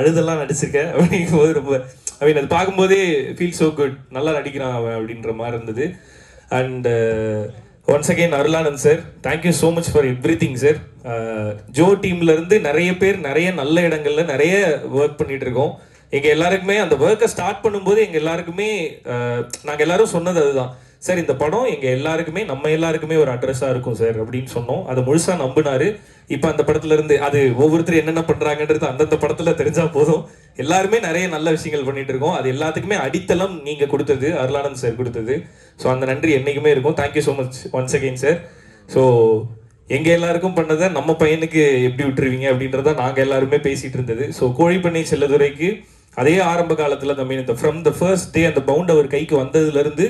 அழுதெல்லாம் நடிச்சிருக்கேன் அப்படிங்கும்போது ரொம்ப ஐ மீன் அது பார்க்கும்போதே ஃபீல் ஸோ குட் நல்லா நடிக்கிறான் அவன் அப்படின்ற மாதிரி இருந்தது. And once again Arulanand sir thank you so much for everything sir Joe டீம்ல இருந்து நிறைய பேர் நிறைய நல்ல இடங்களில் நிறைய ஒர்க் பண்ணிட்டு இருக்கோம். எங்கள் எல்லாருக்குமே அந்த ஒர்க்கை ஸ்டார்ட் பண்ணும்போது எங்கள் எல்லாருக்குமே uh, நாங்கள் எல்லாரும் சொன்னது அதுதான். சார் இந்த படம் எங்கள் எல்லாருக்குமே நம்ம எல்லாருக்குமே ஒரு அட்ரஸாக இருக்கும் சார் அப்படின்னு சொன்னோம். அதை முழுசாக நம்பினாரு. இப்போ அந்த படத்துலேருந்து அது ஒவ்வொருத்தரும் என்னென்ன பண்ணுறாங்கன்றது அந்தந்த படத்தில் தெரிஞ்சால் போதும். எல்லாருமே நிறைய நல்ல விஷயங்கள் பண்ணிட்டு இருக்கோம். அது எல்லாத்துக்குமே அடித்தளம் நீங்கள் கொடுத்தது அருளானந்த் சார் கொடுத்தது. ஸோ அந்த நன்றி என்றைக்குமே இருக்கும். Thank you so much once again sir so எங்கள் எல்லாருக்கும் பண்ணதை நம்ம பையனுக்கு எப்படி விட்டுருவீங்க அப்படின்றத நாங்கள் எல்லாருமே பேசிகிட்டு இருந்தது. ஸோ கோழிப்பண்ணை செல்லதுரைக்கு அதே ஆரம்ப காலத்தில் ஐ இந்த ஃப்ரம் த ஃபர்ஸ்ட் டே அந்த பவுண்ட் அவர் கைக்கு வந்ததுலேருந்து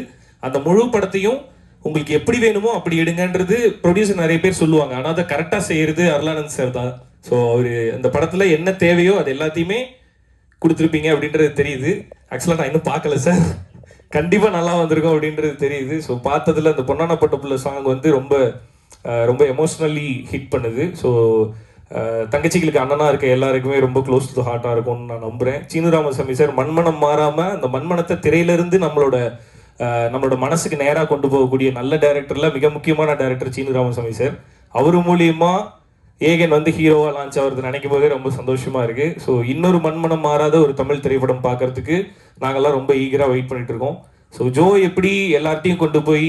அந்த முழு படத்தையும் உங்களுக்கு எப்படி வேணுமோ அப்படி எடுங்கன்றது ப்ரொடியூசர் நிறைய பேர் சொல்லுவாங்க. ஆனால் அதை கரெக்டாக செய்கிறது அருளானந்த் சார் தான். ஸோ அவர் அந்த படத்தில் என்ன தேவையோ அது எல்லாத்தையுமே கொடுத்துருப்பீங்க அப்படின்றது தெரியுது. ஆக்சுவலாக நான் இன்னும் பார்க்கல சார் கண்டிப்பாக நல்லா வந்திருக்கோம் அப்படின்றது தெரியுது. ஸோ பார்த்ததுல அந்த பொன்னான பட்ட புள்ள சாங் வந்து ரொம்ப ரொம்ப எமோஷ்னலி ஹிட் பண்ணுது. ஸோ தங்கச்சிகளுக்கு அண்ணனாக இருக்க எல்லாருக்குமே ரொம்ப க்ளோஸ் டு ஹார்ட்டாக இருக்கும்னு நான் நம்புகிறேன் சீனு ராமசாமி சார் மண்மனம் மாறாமல் அந்த மண்மனத்தை திரையிலேருந்து நம்மளோட நம்மளோட மனசுக்கு நேராக கொண்டு போகக்கூடிய நல்ல டேரக்டரில் மிக முக்கியமான டேரக்டர் சீனு ராமசாமி சார். அவர் மூலியமா ஏகன் வந்து ஹீரோவா லான்ச் ஆகிறது நினைக்கும் போதே ரொம்ப சந்தோஷமாக இருக்குது ஸோ இன்னொரு மண்மனம் மாறாத ஒரு தமிழ் திரைப்படம் பார்க்கறதுக்கு நாங்கள்லாம் ரொம்ப ஈகராக வெயிட் பண்ணிட்டு இருக்கோம். ஸோ ஜோ எப்படி எல்லார்ட்டையும் கொண்டு போய்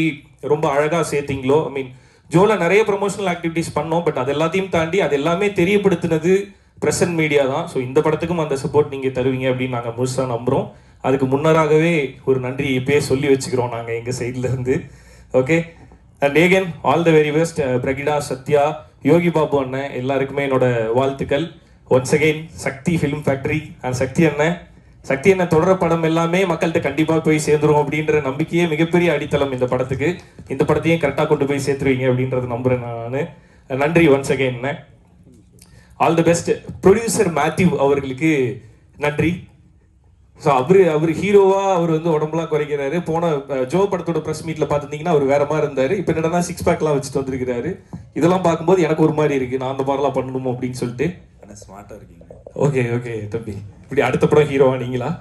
ரொம்ப அழகாக சேர்த்திங்களோ ஐ மீன் ஜோல நிறைய ப்ரொமோஷனல் ஆக்டிவிட்டிஸ் பண்ணோம் பட் அது எல்லாத்தையும் தாண்டி அது எல்லாமே தெரியப்படுத்தினது ப்ரெசன்ட் மீடியா தான். ஸோ இந்த படத்துக்கும் அந்த சப்போர்ட் நீங்கள் தருவீங்க அப்படின்னு நாங்கள் முழுசாக நம்புகிறோம் அதுக்கு முன்னராகவே ஒரு நன்றி இப்பயே சொல்லி வச்சுக்கிறோம் நாங்கள் எங்கள் சைட்லேருந்து okay and Aegan all the very best Brigida Sathya Yogi Babu அண்ணன் எல்லாருக்குமே என்னோட வாழ்த்துக்கள். Once again Sakthi film factory and Sakthi அண்ணன். சக்தி அண்ணன் தொடர படம் எல்லாமே மக்கள்கிட்ட கண்டிப்பாக போய் சேர்ந்துரும் அப்படின்ற நம்பிக்கையே மிகப்பெரிய அடித்தளம் இந்த படத்துக்கு. இந்த படத்தையும் கரெக்டாக கொண்டு போய் சேர்த்துருவீங்க அப்படின்றது நம்புகிறேன் நான். Uh, நன்றி once again all the best producer Mathew அவர்களுக்கு நன்றி. ஸோ அவரு அவர் ஹீரோவா அவர் வந்து உடம்புலாம் குறைக்கிறாரு. போன ஜோ படத்தோட ப்ரெஸ் மீட்ல பார்த்துருந்தீங்கன்னா அவர் வேற மாதிரி இருந்தாரு. இப்போ என்னடா சிக்ஸ் பேக்லாம் வச்சுட்டு வந்திருக்கிறாரு. இதெல்லாம் பார்க்கும்போது எனக்கு ஒரு மாதிரி இருக்கு. நான் அந்த மாதிரிலாம் பண்ணணுமோ அப்படின்னு சொல்லிட்டு. ஆனால் ஸ்மார்ட்டாக இருக்கீங்க. ஓகே ஓகே தம்பி. இப்படி அடுத்த படம் ஹீரோவா நீங்களா?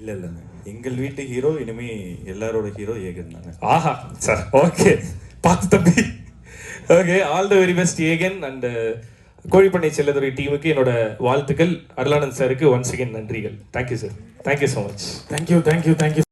இல்லை இல்லைங்க எங்கள் வீட்டு ஹீரோ இனிமே எல்லாரோட ஹீரோ ஏகன் தாங்க. ஆஹா சார் ஓகே பார்த்து தம்பி. Okay all the very best Aegan. And Kozhipannai Chelladurai டீமுக்கு என்னோட வாழ்த்துக்கள். அருளானந்த் சாருக்கு ஒன்ஸ் அகேன் நன்றிகள். Thank you sir thank you so much thank you thank you thank you